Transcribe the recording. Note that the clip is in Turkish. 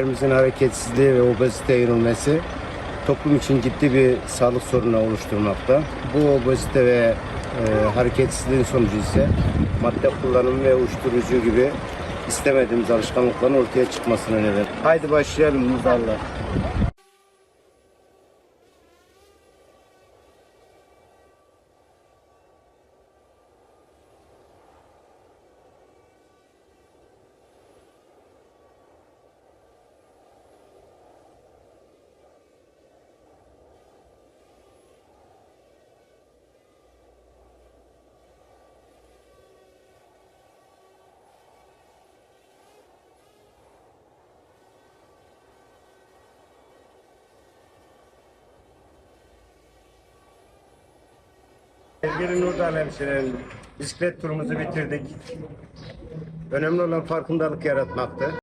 Ülkemizin hareketsizliği ve obeziteye yönelmesi toplum için ciddi bir sağlık sorunu oluşturmakta. Bu obezite ve e, hareketsizliğin sonucu ise madde kullanımı ve uyuşturucu gibi istemediğimiz alışkanlıkların ortaya çıkmasına neden. Haydi başlayalım Muzar'la. Sevgili Nurdan hemşirerim, bisiklet turumuzu bitirdik. Önemli olan farkındalık yaratmaktı.